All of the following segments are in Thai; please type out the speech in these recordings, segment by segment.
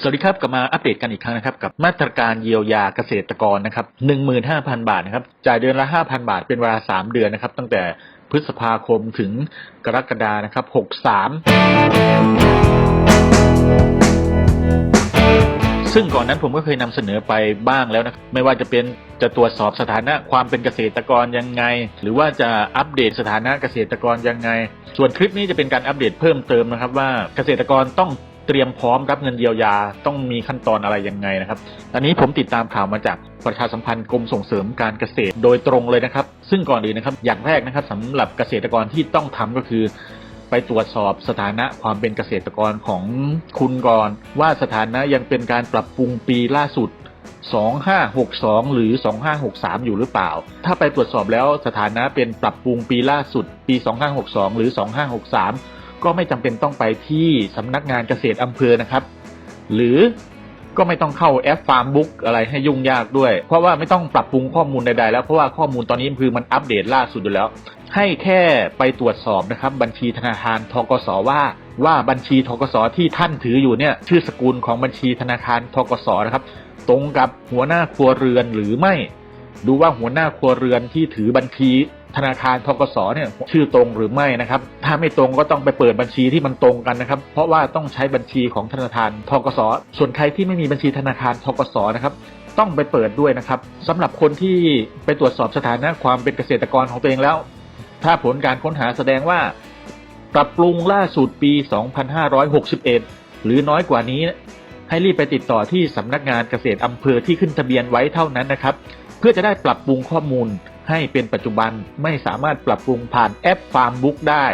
สวัสดีครับกลับมาอัปเดตกันอีกครั้งนะครับกับมาตรการเยียวยาเกษตรกรนะครับ15,000 บาทนะครับจ่ายเดือนละ 5,000 บาทเป็นเวลา 3 เดือนนะครับ ตั้งแต่พฤษภาคมถึงกรกฎานะครับ 63 ซึ่งก่อนนั้นผมก็เคยนำเสนอไปบ้างแล้วนะไม่ว่าจะเป็นจะตรวจสอบสถานะความเป็นเกษตรกรยังไง หรือว่าจะอัปเดตสถานะเกษตรกรยังไง ส่วนคลิปนี้จะเป็นการอัปเดตเพิ่มเติมนะครับว่าเกษตรกรต้อง เตรียมพร้อมรับเงินเยียวยาต้องมีขั้นตอนอะไรยังไงนะครับ อันนี้ผมติดตามข่าวมาจากประชาสัมพันธ์กรมส่งเสริมการเกษตรโดยตรงเลยนะครับ ซึ่งก่อนอื่นนะครับ อย่างแรกนะครับสำหรับเกษตรกรที่ต้องทำก็คือ ไปตรวจสอบสถานะความเป็นเกษตรกรของคุณก่อน ว่าสถานะยังเป็นการปรับปรุงปีล่าสุด 2562 หรือ 2563 อยู่หรือเปล่า ถ้าไปตรวจสอบแล้วสถานะเป็นปรับปรุงปีล่าสุด ปี 2562 หรือ 2563 ก็ไม่จำเป็นต้องไปที่สำนักงานเกษตรอำเภอนะครับ หรือก็ไม่ต้องเข้าแอปฟาร์มบุ๊กอะไรให้ยุ่งยากด้วย เพราะว่าไม่ต้องปรับปรุงข้อมูลใดๆแล้วเพราะว่าข้อมูลตอนนี้คือมันอัปเดตล่าสุดอยู่แล้ว ให้แค่ไปตรวจสอบนะครับ บัญชีธนาคารทกสว่า ว่าบัญชีทกสที่ท่านถืออยู่เนี่ย ชื่อสกุลของบัญชีธนาคารทกสนะครับ ตรงกับหัวหน้าครัวเรือนหรือไม่ ดูว่าหัวหน้าครัวเรือนที่ถือบัญชี ธนาคารทกสเนี่ยชื่อตรงหรือไม่นะครับ ถ้าไม่ตรงก็ต้องไปเปิดบัญชีที่มันตรงกันนะครับ เพราะว่าต้องใช้บัญชีของธนาคารทกสส่วนใครที่ไม่มีบัญชีธนาคารทกสนะครับต้องไปเปิดด้วยนะครับสำหรับคนที่ไปตรวจสอบสถานะความเป็นเกษตรกรของตัวเองแล้ว ถ้าผลการค้นหาแสดงว่า ปรับปรุงล่าสุดปี 2561 หรือน้อยกว่านี้ ให้รีบไปติดต่อที่สำนักงานเกษตรอำเภอที่ขึ้นทะเบียนไว้เท่านั้นนะครับ เพื่อจะได้ปรับปรุงข้อมูลให้เป็นปัจจุบันไม่สามารถปรับปรุงผ่านแอปฟาร์มบุ๊กได้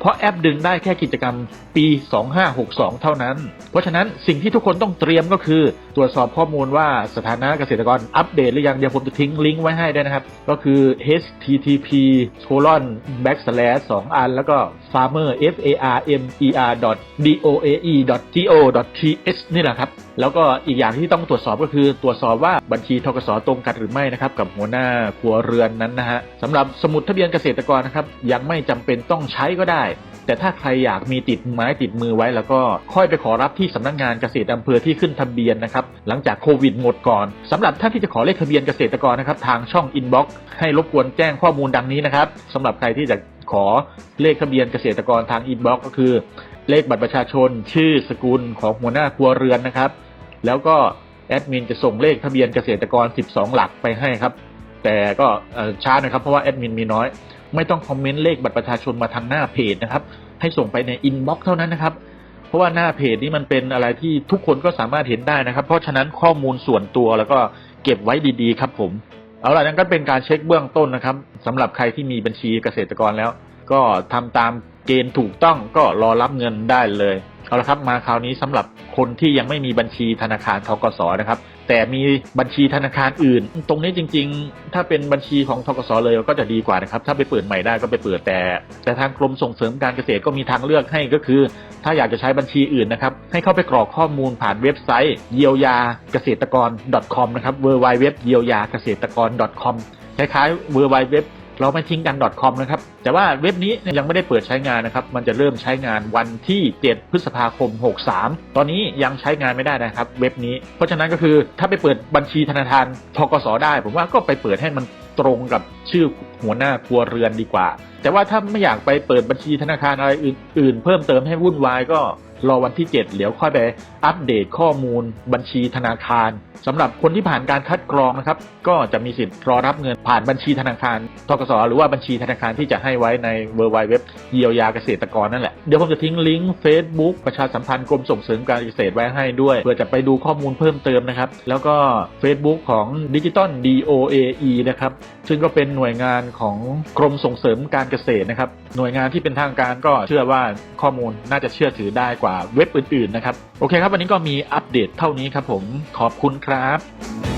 เพราะแอปดึงได้แค่กิจกรรมปี 2562 เท่านั้น เพราะฉะนั้นสิ่งที่ทุกคนต้องเตรียมก็คือ ตรวจสอบข้อมูลว่าสถานะเกษตรกรอัปเดตหรือยัง เดี๋ยวผมจะทิ้งลิงก์ไว้ให้ด้วยนะครับ ก็คือ http colon backslash สองอัน แล้วก็ farmer f a r m e r dot d o a e dot g o dot t h นี่แหละครับ แล้วก็อีกอย่างที่ต้องตรวจสอบก็คือตรวจสอบว่าบัญชีทกสตรงกันหรือไม่นะครับกับหัวหน้าครัวเรือนนั้นนะฮะสำหรับสมุดทะเบียนเกษตรกรนะครับยังไม่จำเป็นต้องใช้ก็ได้แต่ถ้าใครอยากมีติดไม้ติดมือไว้แล้วก็ค่อยไปขอรับที่สำนักงานเกษตรอำเภอที่ขึ้นทะเบียนนะครับ หลังจากโควิดหมดก่อนสำหรับท่านที่จะขอเลขทะเบียนเกษตรกรนะครับ ทางช่องอินบ็อกซ์ให้รบกวนแจ้งข้อมูลดังนี้นะครับสำหรับใครที่จะขอเลขทะเบียนเกษตรกรทางอินบ็อกซ์ก็คือ เลขบัตรประชาชน ชื่อสกุลของหัวหน้าครัวเรือนนะครับ แล้วก็แอดมินจะส่งเลขทะเบียนเกษตรกร 12 หลักไปให้ครับ แต่ก็ช้าหนะครับเพราะว่าแอดมินมีน้อย ไม่ต้องคอมเมนต์เลขบัตรประชาชนมาทางหน้าเพจนะครับ ให้ส่งไปในอินบ็อกซ์เท่านั้นนะครับ เพราะว่าหน้าเพจนี้มันเป็นอะไรที่ทุกคนก็สามารถเห็นได้นะครับ เพราะฉะนั้นข้อมูลส่วนตัวแล้วก็เก็บไว้ดีๆ ครับผมเอาล่ะนั่นก็เป็นการเช็คเบื้องต้นนะครับสำหรับใครที่มีบัญชีเกษตรกรแล้ว ก็ทำตามเกณฑ์ถูกต้องก็รอรับเงินได้เลย เอาละครับมาคราวนี้สำหรับคนที่ยังไม่มีบัญชีธนาคารทกสนะครับ แต่มีบัญชีธนาคารอื่น ตรงนี้จริง ๆ ถ้าเป็นบัญชีของทกสเลยก็จะดีกว่านะครับ ถ้าไปเปิดใหม่ได้ก็ไปเปิดแต่ แต่ทางกรมส่งเสริมการเกษตรก็มีทางเลือกให้ก็คือ ถ้าอยากจะใช้บัญชีอื่นนะครับ ให้เข้าไปกรอกข้อมูลผ่านเว็บไซต์เยียวยาเกษตรกร .com นะครับ w w w เยียวยาเกษตรกร .com คล้ายๆ w w w เราไม่ทิ้งกัน .com นะครับ แต่ว่าเว็บนี้ยังไม่ได้เปิดใช้งานนะครับ มันจะเริ่มใช้งานวันที่ 7 พฤษภาคม 63 ตอนนี้ยังใช้งานไม่ได้นะครับ เว็บนี้ เพราะฉะนั้นก็คือถ้าไปเปิดบัญชีธนาคารทกสได้ ผมว่าก็ไปเปิดให้มันตรงกับชื่อหัวหน้าครัวเรือนดีกว่า แต่ว่าถ้าไม่อยากไปเปิดบัญชีธนาคารอะไรอื่น ๆ เพิ่มเติมให้วุ่นวายก็ รอวันที่ 7 เดี๋ยวค่อยไปอัปเดตข้อมูลบัญชีธนาคารสำหรับคนที่ผ่านการคัดกรองนะครับ ก็จะมีสิทธิ์รอรับเงินผ่านบัญชีธนาคารทกสหรือว่าบัญชีธนาคารที่จะให้ไว้ในเวอร์ไวเว็บเยียวยาเกษตรกรนั่นแหละ เดี๋ยวผมจะทิ้งลิงก์ Facebook ประชาสัมพันธ์กรมส่งเสริมการเกษตรไว้ให้ด้วยเพื่อจะไปดูข้อมูลเพิ่มเติมนะครับ แล้วก็ Facebook ของดิจิตอล DOAE นะครับซึ่งก็เป็นหน่วยงานของกรมส่งเสริมการเกษตรนะครับหน่วยงานที่เป็นทางการก็เชื่อว่าข้อมูลน่าจะเชื่อถือได้กว่าว่าเว็บอื่นๆนะครับ โอเคครับ วันนี้ก็มีอัปเดตเท่านี้ครับผมขอบคุณครับ